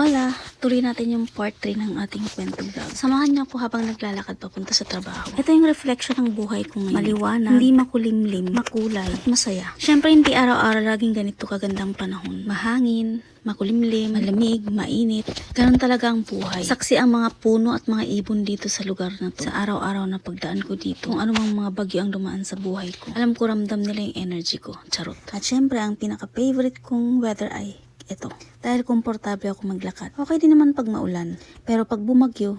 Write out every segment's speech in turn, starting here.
Hola! Tuloy natin yung part 3 ng ating kwento vlog. Samahan niyo ako habang naglalakad papunta sa trabaho. Ito yung reflection ng buhay ko ngayon. Maliwanag, hindi makulimlim, makulay, at masaya. Siyempre, hindi araw-araw laging ganito kagandang panahon. Mahangin, makulimlim, malamig, mainit. Ganon talaga ang buhay. Saksi ang mga puno at mga ibon dito sa lugar na to. Sa araw-araw na pagdaan ko dito, kung ano mang mga bagyo ang dumaan sa buhay ko. Alam ko ramdam nila yung energy ko. Charot. At syempre, ang pinaka-favorite kong weather ay ito. Dahil komportable ako maglakad. Okay din naman pag maulan. Pero pag bumagyo,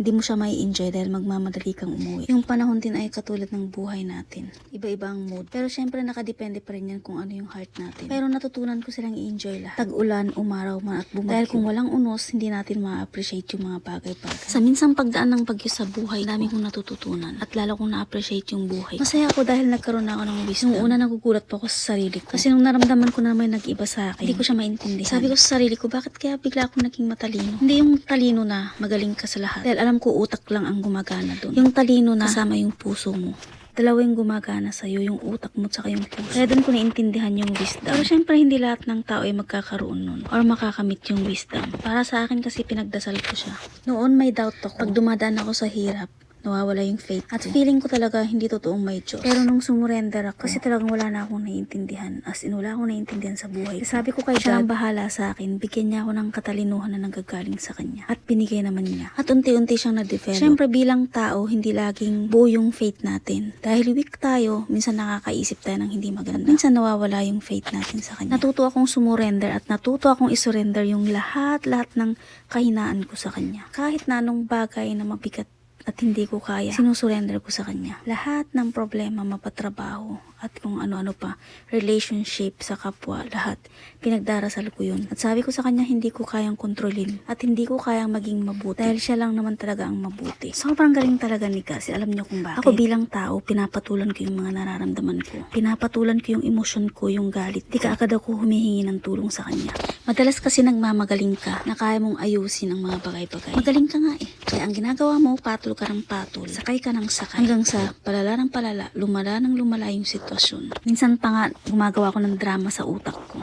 hindi mo siya may enjoy dahil magmamadali kang umuwi. Yung panahon din ay katulad ng buhay natin. Iba-iba ang mood. Pero syempre nakadepende pa rin yan kung ano yung heart natin. Pero natutunan ko silang i-enjoy lahat. Tag-ulan, umaraw man at bumagyo. Dahil kung walang unos, hindi natin ma-appreciate yung mga bagay-bagay. Sa minsang pagdaan ng bagyo sa buhay, dami kong natututunan. At lalo kong na-appreciate yung buhay. Masaya ako dahil nagkaroon na ako ng wisdom. Nung una nagugulat po ako sa sarili ko. Kasi nung naramdaman ko na may nag-iba sa akin, hindi ko siya maintindihan. Sabi ko sa sarili ko, bakit kaya bigla akong naging matalino? Hindi yung talino na magaling ka sa lahat. Dahil alam ko utak lang ang gumagana doon. Yung talino na kasama yung puso mo. Dalawa yung gumagana sa'yo, yung utak mo at yung puso. Kaya doon ko naintindihan yung wisdom. Pero syempre hindi lahat ng tao ay magkakaroon nun or makakamit yung wisdom. Para sa akin kasi pinagdasal ko siya. Noon may doubt ako. Pag dumadaan ako sa hirap, nawawala yung faith. At feeling ko talaga hindi totoong may Diyos. Pero nung sumurrender ako, kasi talagang wala na akong naiintindihan. As in, wala akong naiintindihan sa buhay. Sabi ko kay siya ang bahala sa akin, bigyan niya ako ng katalinuhan na nanggagaling sa kanya. At binigay naman niya. At unti-unti siyang na-develop. Siyempre bilang tao, hindi laging buo yung faith natin. Dahil weak tayo, minsan nakakaisip tayo ng hindi maganda. Minsan nawawala yung faith natin sa kanya. Natuto akong sumurrender at natuto akong isurrender yung lahat-lahat ng kahinaan ko sa kanya. Kahit na anong bagay na mabigat at hindi ko kaya, sinusurrender ko sa kanya. Lahat ng problema, mapatrabaho, at kung ano-ano pa, relationship sa kapwa, lahat, pinagdarasal ko yun. At sabi ko sa kanya, hindi ko kayang kontrolin at hindi ko kayang maging mabuti dahil siya lang naman talaga ang mabuti. Sobrang galing talaga ni kasi alam niyo kung bakit. Ako bilang tao, pinapatulan ko yung mga nararamdaman ko. Pinapatulan ko yung emosyon ko, yung galit. Di ka agad ako humihingi ng tulong sa kanya. Madalas kasi nagmamagaling ka na kaya mong ayusin ang mga bagay-bagay. Magaling ka nga eh. Kaya ang ginagawa mo, patol ka ng patol, sakay ka ng sakay. Hanggang sa palala ng palala, lumala ng lumala yung sitwasyon. Minsan pa nga, gumagawa ko ng drama sa utak ko.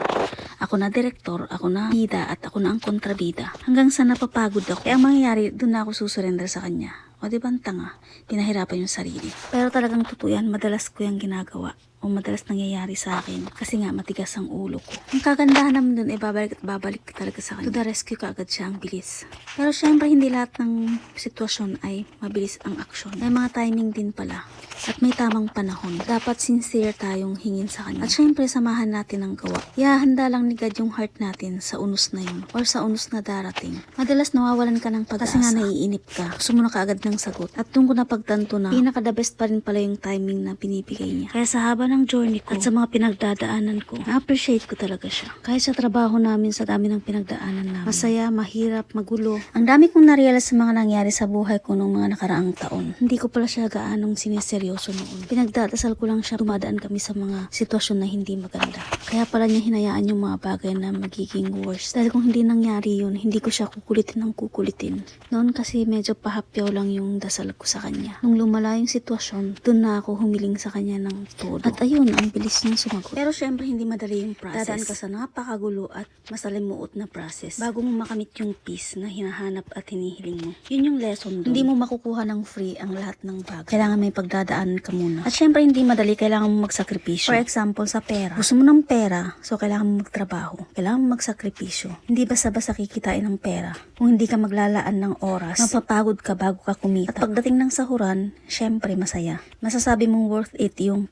Ako na direktor, ako na bida, at ako na ang kontrabida. Hanggang sa napapagod ako. Kaya ang mangyayari, doon na ako susurrender sa kanya. O di ba ang tanga? Pinahirapan yung sarili. Pero talagang totoo yan, madalas ko yung ginagawa o madalas nangyayari sa akin kasi nga matigas ang ulo ko. Ang kagandahan naman dun, eh, babalik at babalik talaga sa kanya. To the rescue ka agad siya ang bilis. Pero syempre, hindi lahat ng sitwasyon ay mabilis ang aksyon. May mga timing din pala. At may tamang panahon. Dapat sincere tayong hingin sa kanya. At syempre, samahan natin ang gawa. Ihahanda lang ni God yung heart natin sa unos na yun or sa unos na darating. Madalas nawawalan ka ng pag-asa. Kasi nga naiinip ka. Gusto mo na ng sagot. At doon ko napagtanto na pinaka the best pa rin pala yung timing na pinipigay niya. Kaya sa haba ng journey ko at sa mga pinagdadaanan ko, na-appreciate ko talaga siya. Kahit sa trabaho namin, sa dami ng pinagdaanan namin. Masaya, mahirap, magulo. Ang dami kong narealize sa mga nangyari sa buhay ko noong mga nakaraang taon. Hindi ko pala siya gaanong siniseryoso noon. Pinagdadasal ko lang siya dumadaan kami sa mga sitwasyon na hindi maganda. Kaya pala niya hinayaan yung mga bagay na magiging worse. Dahil kung hindi nangyari yun, hindi ko siya kukulitin ng kukulitin. Noon kasi medyo pahapyaw lang yung dasal ko sa kanya. Nung lumala yung sitwasyon, doon na ako humiling sa kanya ng todo. At ayun, ang bilis niyang sumagot. Pero syempre hindi madali yung process. Dadaan ka sa napakagulo at masalimuot na process bago mo makamit yung peace na hinahanap at hinihiling mo. Yun yung lesson doon. Hindi mo makukuha ng free ang lahat ng bagay. Kailangan may pagdadaanan ka muna. At syempre hindi madali, kailangan mo magsakripisyo. For example, sa pera. Gusto mo ng pera, so kailangan mo magtrabaho. Kailangan mo magsakripisyo. Hindi basta-basta kikitain ng pera. Kung hindi ka maglalaan ng oras, mapapagod ka bago ka kumita. At pagdating ng sahuran, syempre masaya. Masasabi mong worth it yung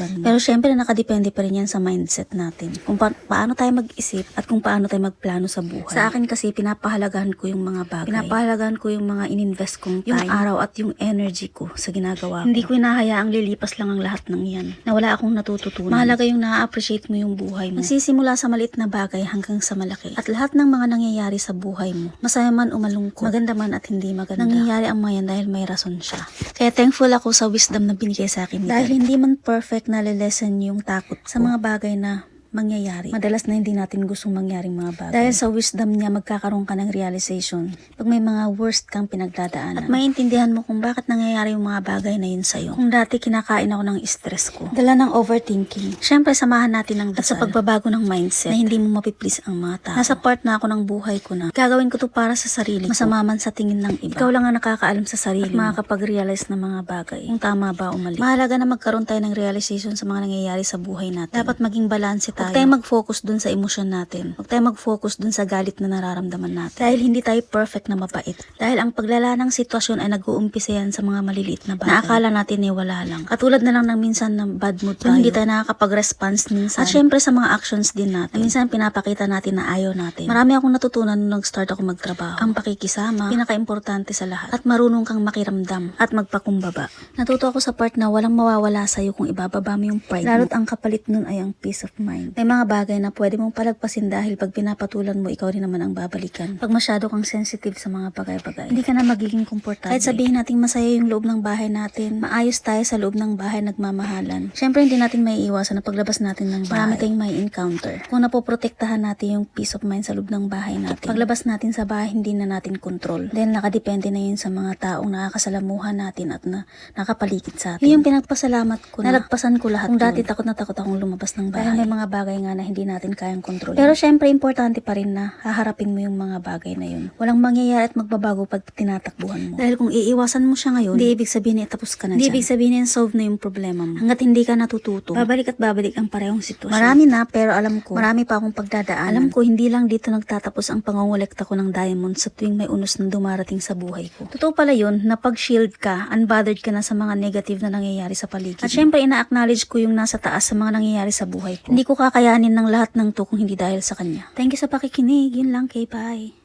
mo. Pero syempre nakadepende pa rin yan sa mindset natin. Kung pa- paano tayo mag-isip at kung paano tayo magplano sa buhay. Sa akin kasi pinapahalagahan ko yung mga bagay. Pinapahalagahan ko yung mga ininvest kong time, yung araw at yung energy ko sa ginagawa ko. Hindi ko inahayaang lilipas lang ang lahat ng yan. Na wala akong natututunan. Mahalaga yung na-appreciate mo yung buhay mo. Nagsisimula sa maliit na bagay hanggang sa malaki. At lahat ng mga nangyayari sa buhay mo, masaya man o malungkot, maganda man at hindi maganda. Nangyayari ang mga yan dahil may rason siya. Kaya thankful ako sa wisdom na binigay sa akin. Dahil hindi man perfect na lesson yung takot sa mga bagay na mangyayari. Madalas na hindi natin gustong mangyaring mga bagay. Dahil sa wisdom niya, magkakaroon ka ng realization pag may mga worst kang pinagdadaanan. At maintindihan mo kung bakit nangyayari yung mga bagay na yun sa'yo. Kung dati kinakain ako ng stress ko. Dala ng overthinking. Siyempre, samahan natin ng dasal. At sa pagbabago ng mindset na hindi mo mapiplease ang mga tao. Nasa part na ako ng buhay ko na. Gagawin ko to para sa sarili. Masama man sa tingin ng iba. Ikaw lang ang nakakaalam sa sarili at makakapag-realize ng mga bagay. Kung tama ba o mali. Mahalaga na magkaroon tayo ng realization sa mga nangyayari sa buhay natin. Dapat maging balanse tayo. Huwag tayong mag-focus dun sa emosyon natin. Huwag tayong mag-focus dun sa galit na nararamdaman natin. Dahil hindi tayo perfect na mapait. Dahil ang paglala ng sitwasyon ay nag-uumpisa yan sa mga maliliit na bagay. Na akala natin ay wala lang. Katulad na lang ng minsan ng bad mood tayo. Yung hindi tayo nakakapag-response minsan. At syempre sa mga actions din natin. Na minsan pinapakita natin na ayaw natin. Marami akong natutunan nung nag-start ako magtrabaho. Ang pakikisama, pinaka-importante sa lahat. At marunong kang makiramdam at magpakumbaba. Natuto ako sa part na walang mawawala sa'yo kung ibababa mo yung pride Lalo't ang kapalit nun ay ang peace of mind. May mga bagay na pwede mong palagpasin dahil pag pinapatulan mo, ikaw rin naman ang babalikan. Pag masyado kang sensitive sa mga bagay-bagay, hindi ka na magiging komportable. Kahit sabihin natin masaya yung loob ng bahay natin, maayos tayo sa loob ng bahay nagmamahalan. Siyempre, hindi natin may iwasan na paglabas natin ng bahay. Marami tayong may encounter. Kung napoprotektahan natin yung peace of mind sa loob ng bahay natin, paglabas natin sa bahay, hindi na natin control. Then, nakadepende na yun sa mga taong nakakasalamuhan natin at na nakapaligid sa atin. Yun yung pinagpasalamat ko na nalagpasan ko lahat. Kung dati takot na takot akong lumabas ng bahay. Dahil may mga bagay nga na hindi natin kayang kontrol. Pero syempre, importante pa rin na haharapin mo yung mga bagay na yun. Walang mangyayari at magbabago pag tinatakbuhan mo. Dahil kung iiwasan mo siya ngayon, hindi ibig sabihin na tapos ka na Hindi ibig sabihin na solve na yung problema mo. Hanggat hindi ka natututo, babalik at babalik ang parehong sitwasyon. Marami na, pero alam ko, marami pa akong pagdadaanan. Alam ko, hindi lang dito nagtatapos ang pangongolekta ko ng diamond sa tuwing may unos na dumarating sa buhay ko. Totoo pala yun, na pag shield ka, unbothered ka na sa mga negative na nangyayari sa paligid. At syempre, ina-acknowledge ko yung nasa taas sa mga nangyayari sa buhay ko. Hindi ko kakayanin ng lahat ng to kung hindi dahil sa kanya. Thank you sa pakikinig. Yun lang, kay bye.